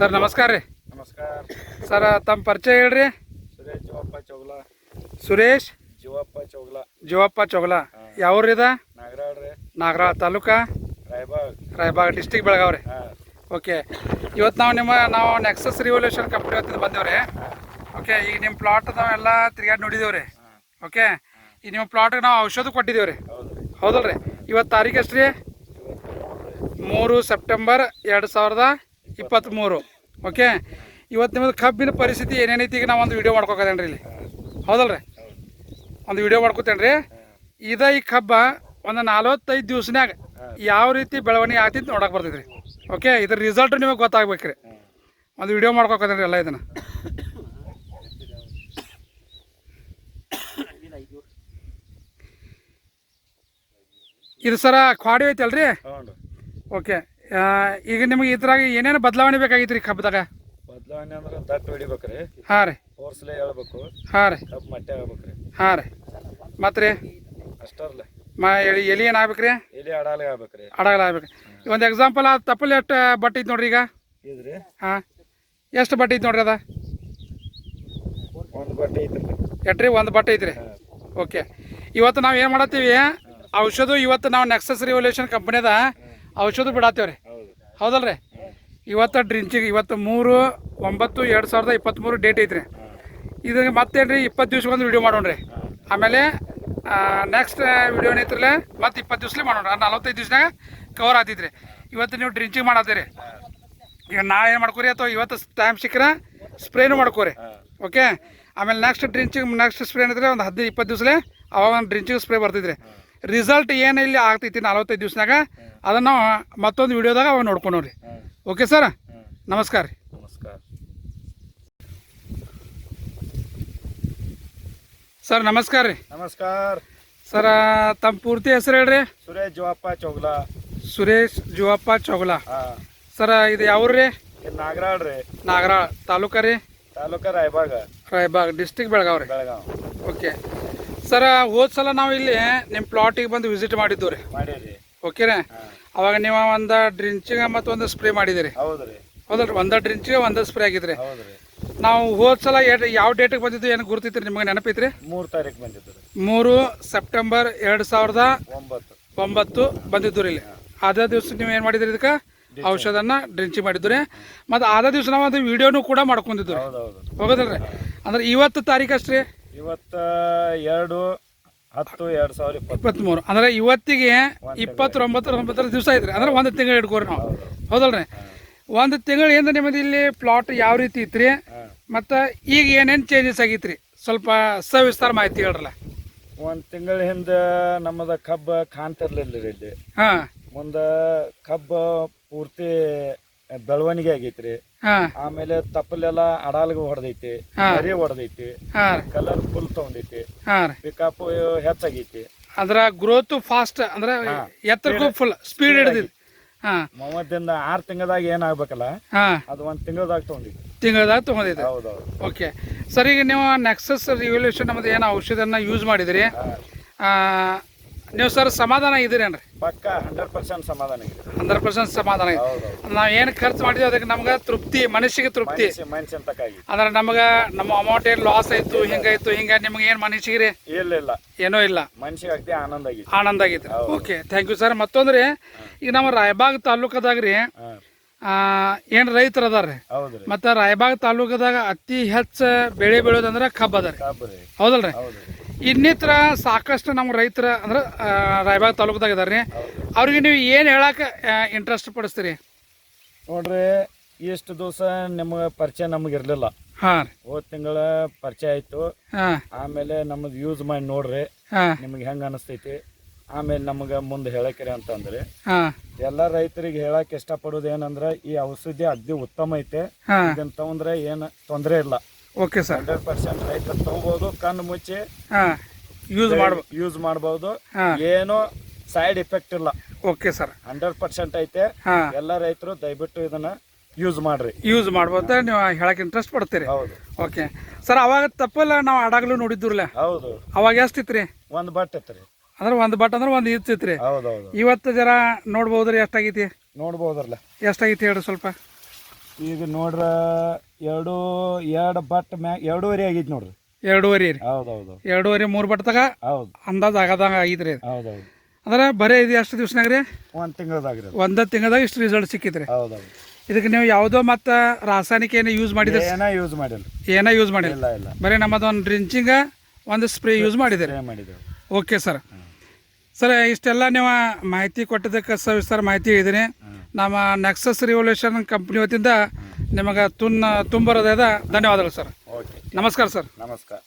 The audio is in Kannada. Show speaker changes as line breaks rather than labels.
ಸರ್ ನಮಸ್ಕಾರ ರೀ.
ನಮಸ್ಕಾರ.
ಸರ್ ತಮ್ಮ ಪರಿಚಯ ಹೇಳ್ರಿ.
ಸುರೇಶ್ ಜೀವಪ್ಪ ಚೌಗ್ಲ.
ಸುರೇಶ್?
ಜೀವಪ್ಪ ಚೌಗ್ಲ.
ಜೀವಪ್ಪ ಚೊಗಲ. ಯಾವ್ರಿದ
ನಾಗರಾಳ್ ರೀ.
ನಾಗರಾಳ್ ತಾಲೂಕಾ?
ರಾಯಬಾಗ್.
ರಾಯಬಾಗ್ ಡಿಸ್ಟಿಕ್ ಬೆಳಗಾವ್ ರೀ. ಓಕೆ. ಇವತ್ತು ನಾವು ನಿಮ್ಮ ನಾವು ನೆಕ್ಸಸ್ ರಿವಲ್ಯೂಷನ್ ಕಂಪ್ನಿ ಹೊತ್ತಿಂದ ಬಂದೇವ್ರಿ ಓಕೆ ಈಗ ನಿಮ್ಮ ಪ್ಲಾಟ್ ನಾವೆಲ್ಲ ತಿರ್ಗಾಡಿ ನೋಡಿದೇವ್ರಿ ರೀ. ಓಕೆ ಈಗ ನಿಮ್ಮ ಪ್ಲಾಟ್ಗೆ ನಾವು ಔಷಧ ಕೊಟ್ಟಿದ್ದೇವೆ ರೀ.
ಹೌದು ರೀ.
ಹೌದಲ್ರಿ. ಇವತ್ತು ತಾರೀಕು ಎಷ್ಟು ರೀ. ಮೂರು ಸೆಪ್ಟೆಂಬರ್ ಎರಡು ಸಾವಿರದ ಇಪ್ಪತ್ತ್ಮೂರು ಓಕೆ ಇವತ್ತು ನಿಮ್ಮದು ಕಬ್ಬಿನ ಪರಿಸ್ಥಿತಿ ಏನೇನೈತಿ ಈಗ ನಾವು ಒಂದು ವಿಡಿಯೋ ಮಾಡ್ಕೊಕತ್ತೇನೆ ರೀ ಇಲ್ಲಿ? ಹೌದಲ್ರಿ? ಒಂದು ವಿಡಿಯೋ ಮಾಡ್ಕೊತೇನೆ ರೀ ಇದ ಈ ಕಬ್ಬ ಒಂದು ನಲ್ವತ್ತೈದು ದಿವ್ಸನಾಗ ಯಾವ ರೀತಿ ಬೆಳವಣಿಗೆ ಆಗ್ತಿತ್ತು ನೋಡಕ್ಕೆ ಬರ್ತೈತ್ರಿ. ರೀ ಓಕೆ ಇದ್ರ ರಿಸಲ್ಟ್ ನಿಮಗೆ ಗೊತ್ತಾಗ್ಬೇಕು ರೀ ಒಂದು ವಿಡಿಯೋ ಮಾಡ್ಕೊಕತ್ತೇನೆ ರೀ ಎಲ್ಲ ಇದನ್ನು. ಇದು ಸರ ಕ್ವಾಡಿ ಐತಲ್ರಿ? ಓಕೆ ಈಗ ನಿಮಗೆ ಇದ್ರಾಗ ಏನೇನು ಬದಲಾವಣೆ ಬೇಕಾಗಿತ್ತು ರೀ ಕಬ್ಬದಾಗ
ಬದಲಾವಣೆ ಅಂದ್ರೆ ದಟ್ಟು ಹೊಡಿಬೇಕು ರೀ
ಹಾಂ ರೀ.
ಫೋರ್ಸ್ಲೆ ಹೇಳ್ಬೇಕು.
ಹಾಂ ರೀ.
ಕಬ್ಬು ಮಟ್ಟೆ ಆಗ್ಬೇಕು ರೀ
ಹಾಂ ರೀ. ಮತ್ತು ರೀ
ಅಷ್ಟರ್ಲೆ.
ಮಾ ಎಲಿ ಎಲಿ ಏನು ಆಗ್ಬೇಕು ರೀ
ಎಲ್ಲಿ ಅಡಾಲಿಗೆ ಆಗ್ಬೇಕು ರೀ
ಅಡಗಲ ಆಗ್ಬೇಕು ಒಂದು ಎಕ್ಸಾಂಪಲ್ ಆ ತಪ್ಪಲ್ ಎಷ್ಟು ಬಟ್ಟೆ ಐತೆ ನೋಡ್ರಿ ಈಗ?
ಇದ್ರಿ?
ಹಾಂ. ಎಷ್ಟು ಬಟ್ಟೆ ಐತೆ ನೋಡ್ರಿ ಅದ?
ಒಂದು ಬಟ್ಟೆ ಐತ್ರಿ.
ಎಟ್ರಿ? ಒಂದು ಬಟ್ಟೆ ಐತ್ರಿ. ಓಕೆ. ಇವತ್ತು ನಾವು ಏನು ಮಾಡತ್ತೀವಿ? ಔಷಧ ಇವತ್ತು ನಾವು ನೆಕ್ಸಸ್ ರಿವಲ್ಯೂಷನ್ ಕಂಪ್ನಿದ ಔಷಧ
ಬಿಡಾತೇವ್ರಿ
ಹೌದಲ್ರಿ? ಇವತ್ತು ಡ್ರಿಂಚಿಗೆ ಇವತ್ತು ಮೂರು ಒಂಬತ್ತು ಎರಡು ಸಾವಿರದ ಇಪ್ಪತ್ತ್ಮೂರು ಡೇಟ್ ಐತ್ರಿ. ಇದಕ್ಕೆ ಮತ್ತೇನು ರೀ ಇಪ್ಪತ್ತು ವಿಡಿಯೋ ಮಾಡೋಣ ರೀ ಆಮೇಲೆ ನೆಕ್ಸ್ಟ್ ವಿಡಿಯೋ ಏನೈತ್ರಲ್ಲ ಮತ್ತೆ ಇಪ್ಪತ್ತು ದಿವ್ಸಲೇ ಮಾಡೋಣ ನಲವತ್ತೈದು ದಿವ್ಸನಾಗ ಕವರ್ ಆತಿದ್ರಿ ಇವತ್ತು ನೀವು ಡ್ರಿಂಚಿಂಗ್ ಮಾಡತ್ತೀರಿ. ಈಗ ನಾಳೆ ಏನು ಮಾಡ್ಕೋರಿ ಅಥವಾ ಇವತ್ತು ಟೈಮ್ ಸಿಕ್ಕರೆ ಸ್ಪ್ರೇನು ಮಾಡ್ಕೋರಿ. ಓಕೆ ಆಮೇಲೆ ನೆಕ್ಸ್ಟ್ ಡ್ರಿಂಚಿಂಗ್ ನೆಕ್ಸ್ಟ್ ಸ್ಪ್ರೇ ಏನಿದ್ರೆ ಒಂದು ಹದಿನೈದು ಇಪ್ಪತ್ತು ದಿವಸಲೇ ಅವಾಗ ಒಂದು ಡ್ರಿಂಚಿಂಗ್ ಸ್ಪ್ರೇ ಬರ್ತೈತ್ರಿ. ರಿಸಲ್ಟ್ ಏನು ಇಲ್ಲಿ ಆಗ್ತೈತಿ ನಲವತ್ತೈದು ದಿವ್ಸನಾಗ ಅದನ್ನು ನಾವು ಮತ್ತೊಂದು ವಿಡಿಯೋದಾಗ ಅವಾಗ ನೋಡ್ಕೊಂಡ್ರಿ ಓಕೆ ಸರ್ ನಮಸ್ಕಾರ ರೀ.
ನಮಸ್ಕಾರ.
ಸರ್ ನಮಸ್ಕಾರ ರೀ.
ನಮಸ್ಕಾರ.
ಸರ ತಮ್ಮ ಪೂರ್ತಿ ಹೆಸರು ಹೇಳ್ರಿ.
ಸುರೇಶ್ ಜೋಪ್ಪ ಚೌಗ್ಲಾ.
ಸುರೇಶ್ ಜೋಪ್ಪ ಚೌಗ್ಲಾ. ಸರ್ ಇದು ಯಾವ್ರಿ
ನಾಗರಾಳ್ ರೀ.
ನಾಗರಾಳ್ ತಾಲೂಕ ರೀ?
ತಾಲೂಕ ರಾಯಬಾಗ
ರಾಯಬಾಗ್ ಡಿಸ್ಟಿಕ್ ಬೆಳಗಾವ್ ರೀ.
ಬೆಳಗಾವ್.
ಓಕೆ ಸರ ಹೋದ ಸಲ ನಾವು ಇಲ್ಲಿ ನಿಮ್ಮ ಪ್ಲಾಟಿಗೆ ಬಂದು ವಿಸಿಟ್ ಮಾಡಿದ್ದು ರೀ
ಓಕೆ
ಓಕೆನಾ ಅವಾಗ ನೀವು ಒಂದು ಡ್ರಿಂಚಿಗೆ ಮತ್ತು ಒಂದು ಸ್ಪ್ರೇ ಮಾಡಿದಿರಿ.
ಹೌದ್ರಿ.
ಹೌದಲ್ರಿ ಒಂದು ಡ್ರಿಂಚಿಗೆ ಒಂದು ಸ್ಪ್ರೇ ಆಗಿದ್ರಿ.
ಹೌದು ರೀ
ನಾವು ಹೋದ ಸಲ ಯಾವ ಡೇಟಿಗೆ ಬಂದಿದ್ದು ಏನು ಗುರುತಿತ್ತು ನಿಮಗೆ ನೆನಪೈತ್ರಿ?
ಮೂರು ತಾರೀಕು ಬಂದಿದ್ದು
ಮೂರು ಸೆಪ್ಟೆಂಬರ್ ಎರಡು ಸಾವಿರದ
ಒಂಬತ್ತು.
ಒಂಬತ್ತು ಬಂದಿದ್ದು ರೀ ಇಲ್ಲಿ ಅದೇ ದಿವಸ ನೀವು ಏನು ಮಾಡಿದ್ರಿ ಇದಕ್ಕೆ? ಔಷಧನ ಡ್ರಿಂಚಿ ಮಾಡಿದ್ರಿ ರೀ ಮತ್ತು ಅದೇ ದಿವಸ ನಾವು ಒಂದು ವಿಡಿಯೋನು ಕೂಡ ಮಾಡ್ಕೊಂಡಿದ್ದು ರೀ ಹೋಗೋದಲ್ರಿ? ಅಂದ್ರೆ ಇವತ್ತು ತಾರೀಕು ಅಷ್ಟ್ರಿ
ಇವತ್ತ ಎರಡು ಹತ್ತು ಎರಡು ಸಾವಿರ ಇಪ್ಪತ್ತು.
ಇಪ್ಪತ್ತ್ಮೂರು ಅಂದ್ರೆ ಇವತ್ತಿಗೆ ಇಪ್ಪತ್ತೊಂಬತ್ತರ ಒಂಬತ್ತರ ದಿವಸ ಐತ್ರಿ. ಅಂದ್ರೆ ಒಂದು ತಿಂಗಳು ಇಟ್ಕೋರಿ ನಾವು. ಹೌದಲ್ರಿ? ಒಂದು ತಿಂಗಳ ಏನು ನಿಮ್ಮದು ಇಲ್ಲಿ ಪ್ಲಾಟ್ ಯಾವ ರೀತಿ ಇತ್ರಿ ಮತ್ತು ಈಗ ಏನೇನು ಚೇಂಜಸ್ ಆಗೈತ್ರಿ? ಸ್ವಲ್ಪ ಸವಿಸ್ತಾರ ಮಾಹಿತಿ ಹೇಳ್ರಲ್ಲ.
ಒಂದು ತಿಂಗಳ ಹಿಂದೆ ನಮ್ಮದ ಕಬ್ಬ ಕಾಣ್ತಿರ್ಲಿಲ್ಲ ರೀ ಇಲ್ಲಿ.
ಹಾಂ.
ಮುಂದೆ ಕಬ್ಬ ಪೂರ್ತಿ ಬೆಳವಣಿಗೆ ಆಗೈತ್ರಿ. ಆಮೇಲೆ ತಪ್ಪಲೆಲ್ಲ ಅಡಾಲ್ಗೆ ಹೊಡೆದೈತಿ ಅರಿ ಹೊಡೆದೈತಿ ಕಲರ್ ಫುಲ್ ತಗೊಂಡೈತಿ. ಪಿಕಪ್ ಹೆಚ್ಚಾಗೈತಿ.
ಅಂದ್ರೆ ಗ್ರೋತ್ ಫಾಸ್ಟ್ ಅಂದ್ರೆ ಎತ್ತರಕ್ಕೂ ಫುಲ್ ಸ್ಪೀಡ್ ಹಿಡಿದಿದೆ.
ಮೂವತ್ತಿಂದ ಆರ್ ತಿಂಗಳದಾಗ ಏನಾಗಬೇಕಲ್ಲ ಅದು ಒಂದ್ ತಿಂಗಳದಾಗ ತಗೊಂಡೈತಿ
ತಿಂಗಳದಾಗ ತಗೊಂಡಿದ್ದೆ
ಹೌದೌದು.
ಓಕೆ. ಸರ್ ಈಗ ನೀವು ನೆಕ್ಸಸ್ ರಿವಲ್ಯೂಷನ್ ನಮ್ಮದು ಏನು ಔಷಧನ ಯೂಸ್ ಮಾಡಿದಿರಿ? ನೀವು ಸರ್ ಸಮಾಧಾನ ಇದ್ದೀರೇನ್ರಿ
ಪಕ್ಕ ಹಂಡ್ರೆಡ್ ಪರ್ಸೆಂಟ್ ಸಮಾಧಾನ ಇದೆ.
ಹಂಡ್ರೆಡ್ ಪರ್ಸೆಂಟ್ ಸಮಾಧಾನ ಇದೆ. ನಾವು ಏನು ಖರ್ಚು ಮಾಡಿದ್ವಿ ಅದಕ್ಕೆ ನಮ್ಗೆ ತೃಪ್ತಿ ಮನಸ್ಸಿಗೆ ತೃಪ್ತಿ.
ಮನುಷ್ಯನ್
ಅಂದ್ರೆ ನಮಗೆ ನಮ್ಮ ಅಮೌಂಟ್ ಏನು ಲಾಸ್ ಆಯ್ತು ಹಿಂಗಾಯ್ತು ಹಿಂಗ ನಿಮ್ಗೆ ಏನು ಮನಸ್ಸಿಗೆ ರೀ?
ಇಲ್ಲ ಇಲ್ಲ.
ಏನೂ ಇಲ್ಲ.
ಮನುಷ್ಯಗೆ ಅಗದಿ ಆನಂದ ಆಗಿತ್ತು.
ಆನಂದ ಆಗೈತೆ ಓಕೆ ಥ್ಯಾಂಕ್ ಯು ಸರ್ ಮತ್ತೊಂದ್ರಿ ಈಗ ನಮ್ಮ ರಾಯಬಾಗ್ ತಾಲೂಕದಾಗ ರೀ ಏನು ರೈತರು ಅದಾರ ರೀ? ಮತ್ತು ರಾಯಬಾಗ್ ತಾಲೂಕದಾಗ ಅತಿ ಹೆಚ್ಚು ಬೆಳೆ ಬೆಳೆಯೋದಂದ್ರೆ ಕಬ್ಬು ಅದ ರೀ. ಹೌದಲ್ರಿ? ಇನ್ನಿತರ ಸಾಕಷ್ಟು ನಮ್ಮ ರೈತರ ಅಂದ್ರೆ ರಾಯಬಾಗ ತಾಲೂಕದಾಗ ಇದಾರೆ ರೀ ಅವ್ರಿಗೆ ನೀವು ಏನು ಹೇಳಕ್ಕೆ ಇಂಟ್ರೆಸ್ಟ್ ಪಡಿಸ್ತೀರಿ?
ನೋಡ್ರಿ ಇಷ್ಟು ದಿವಸ ನಿಮಗೆ ಪರಿಚಯ ನಮಗೆ ಇರಲಿಲ್ಲ.
ಹಾಂ
ಹೋದ ತಿಂಗಳ ಪರಿಚಯ ಆಯ್ತು. ಆಮೇಲೆ ನಮ್ಮದು ಯೂಸ್ ಮಾಡಿ ನೋಡ್ರಿ. ನಿಮಗೆ ಹೆಂಗೆ ಅನಿಸ್ತೈತಿ. ಆಮೇಲೆ ನಮಗೆ ಮುಂದೆ ಹೇಳಕ್ರಿ ಅಂತಂದ್ರೆ. ಎಲ್ಲ ರೈತರಿಗೆ ಹೇಳಕ್ ಇಷ್ಟಪಡೋದು ಏನಂದ್ರೆ ಈ ಔಷಧಿ ಅಗ್ದಿ ಉತ್ತಮ ಐತೆ. ಇದನ್ನ ತಗೊಂಡ್ರೆ ಏನು ತೊಂದರೆ ಇಲ್ಲ.
ಓಕೆ ಸರ್
ಹಂಡ್ರೆಡ್ ಪರ್ಸೆಂಟ್ ರೈತರು ತಗೋಬಹುದು ಕಣ್ಣು ಮುಚ್ಚಿ
ಹಾಂ ಯೂಸ್ ಮಾಡ್ಬೋದು.
ಯೂಸ್ ಮಾಡಬಹುದು ಏನೋ ಸೈಡ್ ಎಫೆಕ್ಟ್ ಇಲ್ಲ.
ಓಕೆ ಸರ್
ಹಂಡ್ರೆಡ್ ಪರ್ಸೆಂಟ್ ಐತೆ. ಎಲ್ಲ ರೈತರು ದಯವಿಟ್ಟು ಇದನ್ನ ಯೂಸ್ ಮಾಡ್ರಿ.
ಯೂಸ್ ಮಾಡ್ಬೋದು ನೀವು ಹೇಳಕ್ ಇಂಟ್ರೆಸ್ಟ್ ಪಡ್ತೀರಿ.
ಹೌದು.
ಓಕೆ ಸರ್ ಅವಾಗ ತಪ್ಪಲ್ಲ ನಾವು ಆಡಾಗ್ಲೂ ನೋಡಿದ್ರಲ್ಲ?
ಹೌದು.
ಅವಾಗ ಎಷ್ಟಿತ್ತು ರೀ
ಒಂದು ಬಟ್ ಐತ್ರಿ
ಅಂದ್ರೆ ಒಂದು ಬಟ್ ಅಂದ್ರೆ ಒಂದು ಇತ್ತು ರೀ
ಹೌದು
ಇವತ್ತು ಜರ ನೋಡ್ಬೋದು ರೀ ಎಷ್ಟಾಗೈತಿ?
ನೋಡ್ಬೋದ್ರಲ್ಲ.
ಎಷ್ಟಾಗೈತಿ ಹೇಳ್ರಿ ಸ್ವಲ್ಪ?
ಈಗ ನೋಡ್ರ ಎರಡು ಎರಡು ಬಟ್ ಮ್ಯಾ ಎರಡೂವರೆ ಆಗೈತಿ ನೋಡ್ರಿ.
ಎರಡೂವರೆ ರೀ.
ಹೌದು ಹೌದು
ಎರಡೂವರೆ ಮೂರು ಬಟ್ಟದಾಗ
ಹೌದು.
ಅಂದಾಜ್ ಆಗದಂಗ ಆಗೈತ್ರಿ
ಹೌದು ಹೌದು
ಅಂದ್ರೆ ಬರೀ ಇದು ಎಷ್ಟು ದಿವ್ಸನಾಗ ರೀ?
ಒಂದು ತಿಂಗಳದಾಗ ರೀ
ಒಂದ ತಿಂಗಳದಾಗ ಇಷ್ಟು ರಿಸಲ್ಟ್ ಸಿಕ್ಕಿತ್ರಿ.
ಹೌದು ಹೌದು
ಇದಕ್ಕೆ ನೀವು ಯಾವುದೋ ಮತ್ತು ರಾಸಾಯನಿಕ ಏನು ಯೂಸ್ ಮಾಡಿದ್ರೆ?
ಏನ ಯೂಸ್ ಮಾಡಿಲ್ಲ.
ಏನೋ ಯೂಸ್ ಮಾಡಿಲ್ಲ.
ಇಲ್ಲ
ಬರೀ ನಮ್ಮದು ಒಂದು ಡ್ರಿಂಚಿಂಗ ಒಂದು ಸ್ಪ್ರೇ ಯೂಸ್ ಮಾಡಿದ್ದೀರಿ
ಮಾಡಿದ್ದೇವೆ
ಓಕೆ ಸರ್ ಸರ್ ಇಷ್ಟೆಲ್ಲ ನೀವು ಮಾಹಿತಿ ಕೊಟ್ಟಿದ್ದಕ್ಕೆ ಸವಿಸ್ತಾರ ಮಾಹಿತಿ ಹೇಳಿದ್ದೀನಿ ನಮ್ಮ ನೆಕ್ಸಸ್ ರಿವಲ್ಯೂಷನ್ ಕಂಪ್ನಿ ವತಿಯಿಂದ ನಿಮಗೆ ತುನ್ನ ತುಂಬ ಹೃದಯದ ಧನ್ಯವಾದಗಳು ಸರ್
ಓಕೆ
ನಮಸ್ಕಾರ ಸರ್
ನಮಸ್ಕಾರ.